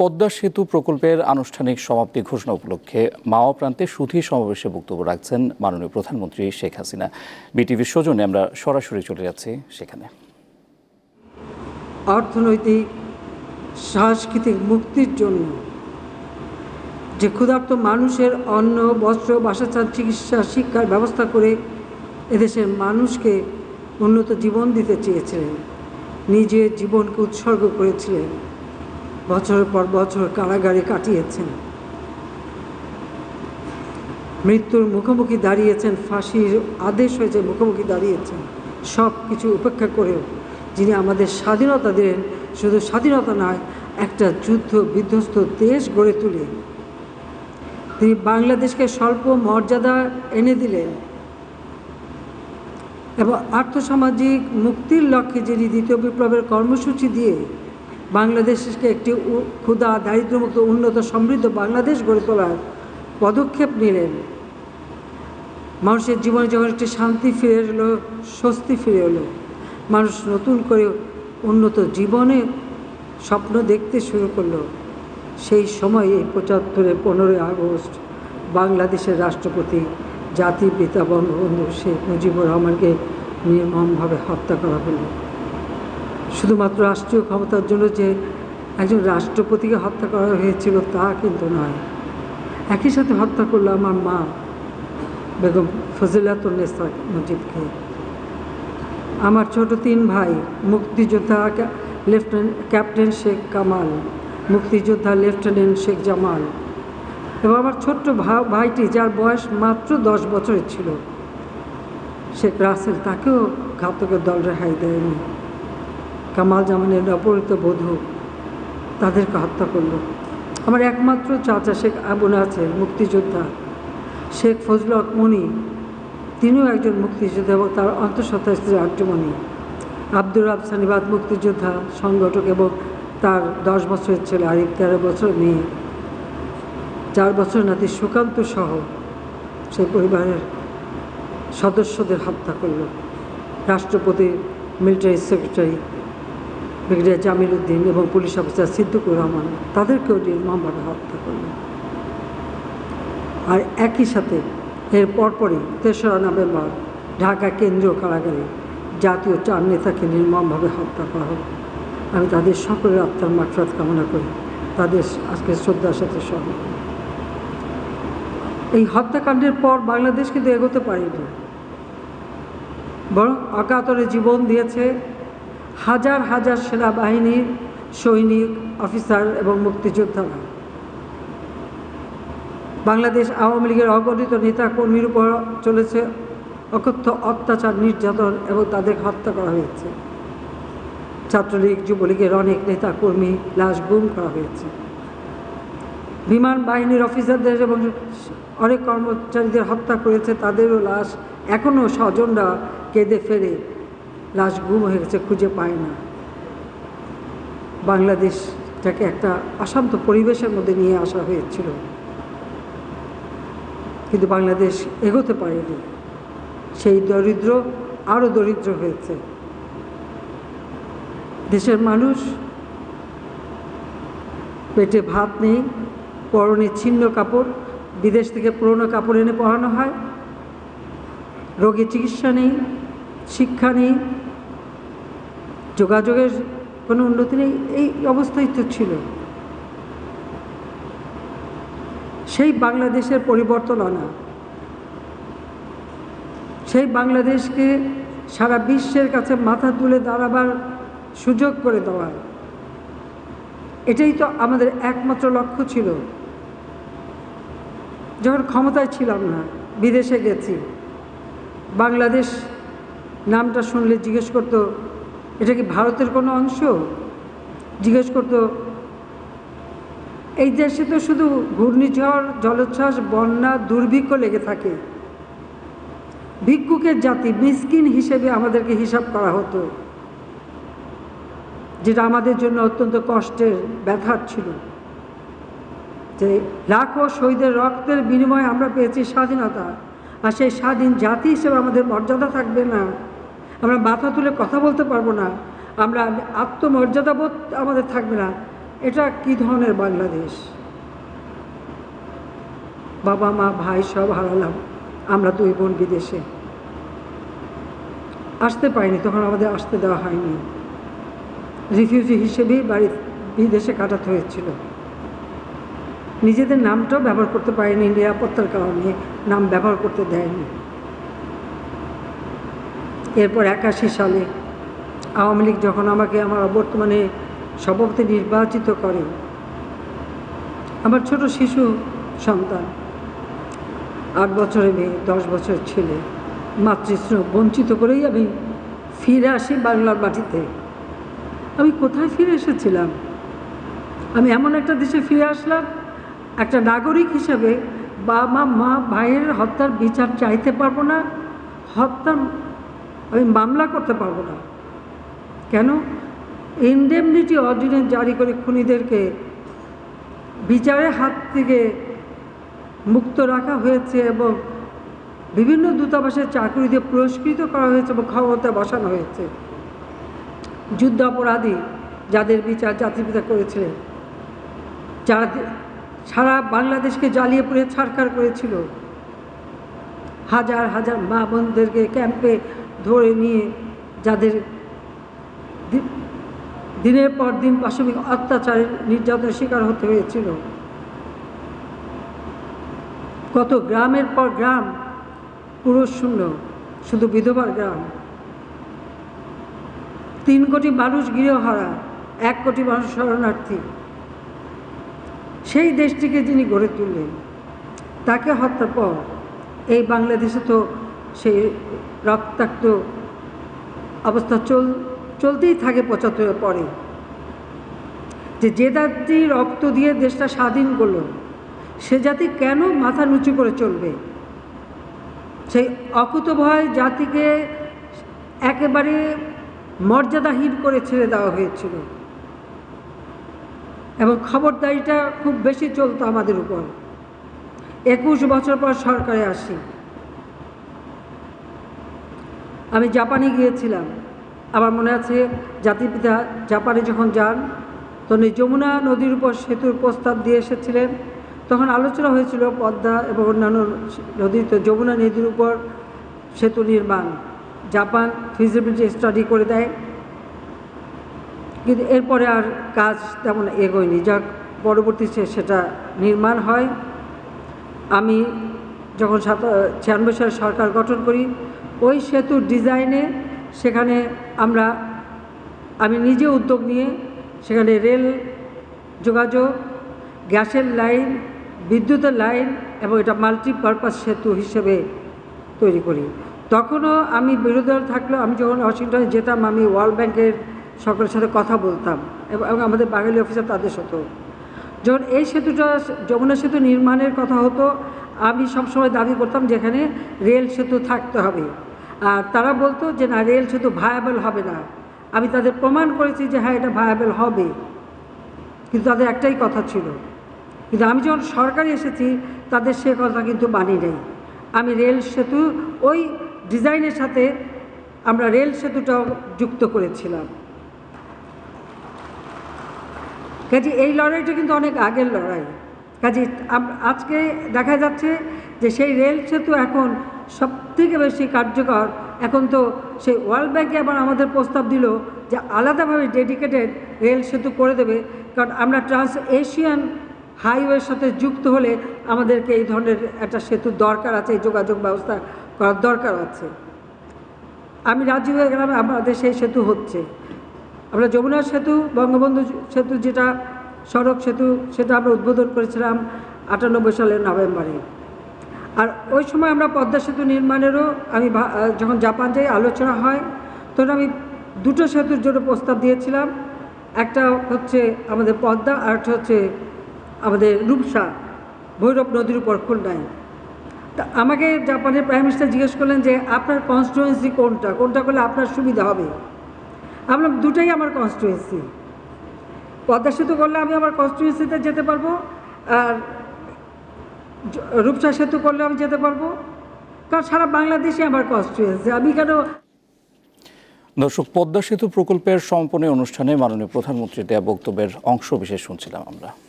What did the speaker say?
পদ্মা সেতু প্রকল্পের আনুষ্ঠানিক সমাপ্তি ঘোষণা উপলক্ষে মাওয়া প্রান্তে সুধী সমাবেশে বক্তব্য রাখছেন মাননীয় প্রধানমন্ত্রী শেখ হাসিনা। বিটিভির সৌজন্যে আমরা সরাসরি চলে যাচ্ছি সেখানে। অর্থনৈতিক, সাংস্কৃতিক মুক্তির জন্য যে ক্ষুধার্ত মানুষের অন্ন, বস্ত্র, বাসস্থান, চিকিৎসা, শিক্ষার ব্যবস্থা করে এদেশের মানুষকে উন্নত জীবন দিতে চেয়েছিলেন, নিজের জীবনকে উৎসর্গ করেছিলেন। বছরের পর বছর কারাগারে কাটিয়েছেন। মৃত্যুর মুখোমুখি দাঁড়িয়েছেন, ফাঁসির আদেশ হয়েছে, মুখোমুখি দাঁড়িয়েছেন। সব কিছু উপেক্ষা করেও যিনি আমাদের স্বাধীনতা দিলেন, শুধু স্বাধীনতা নয়, একটা যুদ্ধ বিধ্বস্ত দেশ গড়ে তুলে। তিনি বাংলাদেশকে স্বল্প মর্যাদা এনে দিলেন এবং আর্থসামাজিক মুক্তির লক্ষ্যে যিনি দ্বিতীয় বিপ্লবের কর্মসূচি দিয়ে বাংলাদেশকে একটি ক্ষুধা, দারিদ্র্যমুক্ত, উন্নত, সমৃদ্ধ বাংলাদেশ গড়ে তোলার পদক্ষেপ নিলেন। মানুষের জীবনে যখন একটি শান্তি ফিরে এলো, স্বস্তি ফিরে এলো, মানুষ নতুন করে উন্নত জীবনে স্বপ্ন দেখতে শুরু করল। সেই সময় এই পঁচাত্তরের পনেরোই আগস্ট বাংলাদেশের রাষ্ট্রপতি জাতির পিতা বঙ্গবন্ধু শেখ মুজিবুর রহমানকে নির্মমভাবে হত্যা করা হলো। শুধুমাত্র রাষ্ট্রীয় ক্ষমতার জন্য যে একজন রাষ্ট্রপতিকে হত্যা করা হয়েছিল তা কিন্তু নয়। একই সাথে হত্যা করল আমার মা, বেগম ফজিলাতুন্নেসা মুজিবকে। আমার ছোট তিন ভাই, মুক্তিযোদ্ধা লেফটেন্যান্ট, ক্যাপ্টেন শেখ কামাল, মুক্তিযোদ্ধা লেফটেন্যান্ট শেখ জামাল এবং আমার ছোট্ট ভাইটি যার বয়স মাত্র দশ বছরের ছিল। শেখ রাসেল তাকেও ঘাতকের দল রেহাই দেয়নি। কামাল জামানের অপহৃত বধূ তাদেরকে হত্যা করল। আমার একমাত্র চাচা শেখ আবু নাসের মুক্তিযোদ্ধা শেখ ফজল মনি, তিনিও একজন মুক্তিযোদ্ধা এবং তার অন্তঃসত্ত্বা স্ত্রী আর্যমণি আব্দুর রাব সানিবাদ মুক্তিযোদ্ধা, সংগঠক এবং তার দশ বছরের ছেলে আরিফ তেরো বছর মেয়ে। চার বছর নাতি সুকান্ত সহ সেই পরিবারের সদস্যদের হত্যা করল। রাষ্ট্রপতি military secretary brigadier Jamil Uddin এবং পুলিশ অফিসার সিদ্দিকুর রহমান, তাদেরকেও নির্মমভাবে হত্যা করল। আর একই সাথে এর পরপরই তেসরা নভেম্বর ঢাকা কেন্দ্রীয় কারাগারে জাতীয় চার নেতাকে নির্মমভাবে হত্যা করা হলো। আমি তাদের সকলের আত্মার মাঠফাত কামনা করি। তাদের আজকে শ্রদ্ধার সাথে স্মরণ। এই হত্যাকাণ্ডের পর বাংলাদেশ কিন্তু এগোতে পারেনি। বরং অকাতরে জীবন দিয়েছে হাজার হাজার সেনাবাহিনীর সৈনিক, অফিসার এবং মুক্তিযোদ্ধারা। বাংলাদেশ আওয়ামী লীগের অগণিত নেতা কর্মীর উপর চলেছে অকথ্য অত্যাচার, নির্যাতন এবং তাদের হত্যা করা হয়েছে। ছাত্রলীগ, যুবলীগের অনেক নেতা কর্মী লাশ গুম করা হয়েছে। বিমান বাহিনীর অফিসারদের এবং অনেক কর্মচারীদের হত্যা করেছে, তাদেরও লাশ এখনও স্বজনরা কেঁদে ফেরে লাশ গুম হয়ে গেছে, খুঁজে পায় না। বাংলাদেশটাকে একটা অশান্ত পরিবেশের মধ্যে নিয়ে আসা হয়েছিল। কিন্তু বাংলাদেশ এগোতে পারেনি। সেই দরিদ্র, আরও দরিদ্র হয়েছে। দেশের মানুষ পেটে ভাত নেই, পরনে ছিন্ন কাপড়, বিদেশ থেকে পুরনো কাপড় এনে পরানো হয়। রোগী চিকিৎসা নেই, শিক্ষা নেই যোগাযোগের কোনো উন্নতি নেই, এই অবস্থাই তো ছিল। সেই বাংলাদেশের পরিবর্তন আনা। সেই বাংলাদেশকে সারা বিশ্বের কাছে মাথা তুলে দাঁড়াবার সুযোগ করে দেওয়া। এটাই তো আমাদের একমাত্র লক্ষ্য ছিল। যখন ক্ষমতায় ছিলাম না, বিদেশে গেছি। বাংলাদেশ নামটা শুনলে জিজ্ঞেস করতো এটা কি ভারতের কোনো অংশ? জিজ্ঞেস করতো, এই দেশে তো শুধু ঘূর্ণিঝড়, জলোচ্ছ্বাস, বন্যা, দুর্ভিক্ষ লেগে থাকে। ভিক্ষুকের জাতি মিসকিন হিসেবে আমাদেরকে হিসাব করা হতো, যেটা আমাদের জন্য অত্যন্ত কষ্টের ব্যথার ছিল। যে লাখো শহীদের রক্তের বিনিময়ে আমরা পেয়েছি স্বাধীনতা, আর সেই স্বাধীন জাতি হিসেবে আমাদের মর্যাদা থাকবে না। আমরা মাথা তুলে কথা বলতে পারব না। আমরা আত্মমর্যাদাবোধ আমাদের থাকবে না। এটা কি ধরনের বাংলাদেশ? বাবা, মা, ভাই সব হারালাম। আমরা দুই বোন বিদেশে। আসতে পারিনি, তখন আমাদের আসতে দেওয়া হয়নি। রিফিউজি হিসেবেই বাড়ি বিদেশে কাটাতে হয়েছিল। নিজেদের নামটাও ব্যবহার করতে পারিনি, নিরাপত্তার কারণে নাম ব্যবহার করতে দেয়নি। এরপর একাশি সালে আওয়ামী লীগ যখন আমাকে আমার বর্তমানে সভাপতি নির্বাচিত করে, আমার ছোট শিশু সন্তান, আট বছরের মেয়ে, দশ বছরের ছেলে, মাতৃস্নেহ বঞ্চিত করেই আমি ফিরে আসি বাংলার মাটিতে। আমি কোথায় ফিরে এসেছিলাম? আমি এমন একটা দেশে ফিরে আসলাম, একটা নাগরিক হিসেবে বাবা মা ভাইয়ের হত্যার বিচার চাইতে পারব না হত্যার আমি মামলা করতে পারব না। কেন? ইনডেমনিটি অর্ডিনেন্স জারি করে খুনিদেরকে বিচারের হাত থেকে মুক্ত রাখা হয়েছে এবং বিভিন্ন দূতাবাসের চাকরি দিয়ে পুরস্কৃত করা হয়েছে এবং ক্ষমতা বসানো হয়েছে। যুদ্ধ অপরাধী যাদের বিচার জাতিপিতা করেছিলেন যারা সারা বাংলাদেশকে জ্বালিয়ে পুড়ে ছাড়খার করেছিল। হাজার হাজার মা বোনদেরকে ক্যাম্পে ধরে নিয়ে যাদের দিনের পর দিন পাশবিক অত্যাচারের নির্যাতনের শিকার হতে হয়েছিল। কত গ্রামের পর গ্রাম পুরুষ শূন্য, শুধু বিধবার গ্রাম। তিন কোটি মানুষ গৃহহারা, এক কোটি মানুষ শরণার্থী। সেই দেশটিকে যিনি গড়ে তুললেন, তাকে হত্যার পর এই বাংলাদেশে তো সেই রক্তাক্ত অবস্থা চল, চলতেই থাকে পঁচাত্তরের পরে। যে যে জাতি রক্ত দিয়ে দেশটা স্বাধীন করল, সে জাতি কেন মাথা নিচু করে চলবে? সেই অকুতভয় জাতিকে একেবারে মর্যাদাহীন করে ছেড়ে দেওয়া হয়েছিল। এবং খবরদারিটা খুব বেশি চলতো আমাদের উপর। একুশ বছর পর সরকারে আসি। আমি জাপানে গিয়েছিলাম। আমার মনে আছে জাতিপিতা জাপানে যখন যান, তখন যমুনা নদীর উপর সেতুর প্রস্তাব দিয়ে এসেছিলেন। তখন আলোচনা হয়েছিল পদ্মা এবং অন্যান্য নদীতে যমুনা নদীর উপর সেতু নির্মাণ। জাপান ফিজিবিলিটি স্টাডি করে দেয়। কিন্তু এরপরে আর কাজ তেমন এগোয়নি। যা পরবর্তীতে সেটা নির্মাণ হয়। আমি যখন সাত, ছিয়ানব্বই সালে সরকার গঠন করি ওই সেতুর ডিজাইনে সেখানে আমরা, আমি নিজে উদ্যোগ নিয়ে সেখানে রেল যোগাযোগ, গ্যাসের লাইন, বিদ্যুতের লাইন এবং এটা মাল্টিপারপাস সেতু হিসেবে তৈরি করি। তখনও আমি বিরোধী দল থাকলেও আমি যখন ওয়াশিংটনে যেতাম, আমি ওয়ার্ল্ড ব্যাংকের সকলের সাথে কথা বলতাম এবং আমাদের বাঙালি অফিসার তাদের সাথেও যখন এই সেতুটা, যমুনা সেতু নির্মাণের কথা হতো, আমি সবসময় দাবি করতাম যেখানে রেল সেতু থাকতে হবে। আর তারা বলতো যে, না, রেল সেতু ভায়াবল হবে না। আমি তাদের প্রমাণ করেছি যে হ্যাঁ এটা ভায়াবল হবে। কিন্তু তাদের একটাই কথা ছিল। কিন্তু আমি যখন সরকারে এসেছি, তাদের সে কথা কিন্তু মানি নেই। আমি রেল সেতু, ওই ডিজাইনের সাথে আমরা রেল সেতুটাও যুক্ত করেছিলাম। কাজে এই লড়াইটা কিন্তু অনেক আগের লড়াই। কাজে আজকে দেখা যাচ্ছে যে, সেই রেল সেতু এখন সব থেকে বেশি কার্যকর। এখন তো সেই ওয়ার্ল্ড ব্যাংকে আবার আমাদের প্রস্তাব দিল যে আলাদাভাবে ডেডিকেটেড রেল সেতু করে দেবে। কারণ আমরা ট্রান্স এশিয়ান হাইওয়ের সাথে যুক্ত হলে আমাদেরকে এই ধরনের একটা সেতুর দরকার আছে, এই যোগাযোগ ব্যবস্থা করার দরকার আছে। আমি রাজি হয়ে গেলাম, আমাদের সেই সেতু হচ্ছে। আমরা যমুনা সেতু, বঙ্গবন্ধু সেতু যেটা, সড়ক সেতু, সেটা আমরা উদ্বোধন করেছিলাম আটানব্বই সালের নভেম্বরে। আর ওই সময় আমরা পদ্মা সেতু নির্মাণেরও আমি যখন জাপান যাই, আলোচনা হয়, তখন আমি দুটো সেতুর জন্য প্রস্তাব দিয়েছিলাম। একটা হচ্ছে আমাদের পদ্মা, আর একটা হচ্ছে আমাদের রূপসা, ভৈরব নদীর উপর, খুলনায়। তা আমাকে জাপানের প্রাইম মিনিস্টার জিজ্ঞেস করলেন যে, আপনার কনস্টিটুয়েন্সি কোনটা? কোনটা করলে আপনার সুবিধা হবে? আমি বললাম, দুটাই আমার কনস্টিটুয়েন্সি পদ্মা সেতু করলে আমি আমার কনস্টিটুয়েন্সিতে যেতে পারব, আর রূপসা সেতু করলে আমি যেতে পারব। কারণ সারা বাংলাদেশে আমার কষ্ট হয়েছে। আমি কেন দর্শক, পদ্মা সেতু প্রকল্পের সমাপনী অনুষ্ঠানে মাননীয় প্রধানমন্ত্রীর দেয়া বক্তব্যের অংশ বিশেষ শুনছিলাম আমরা।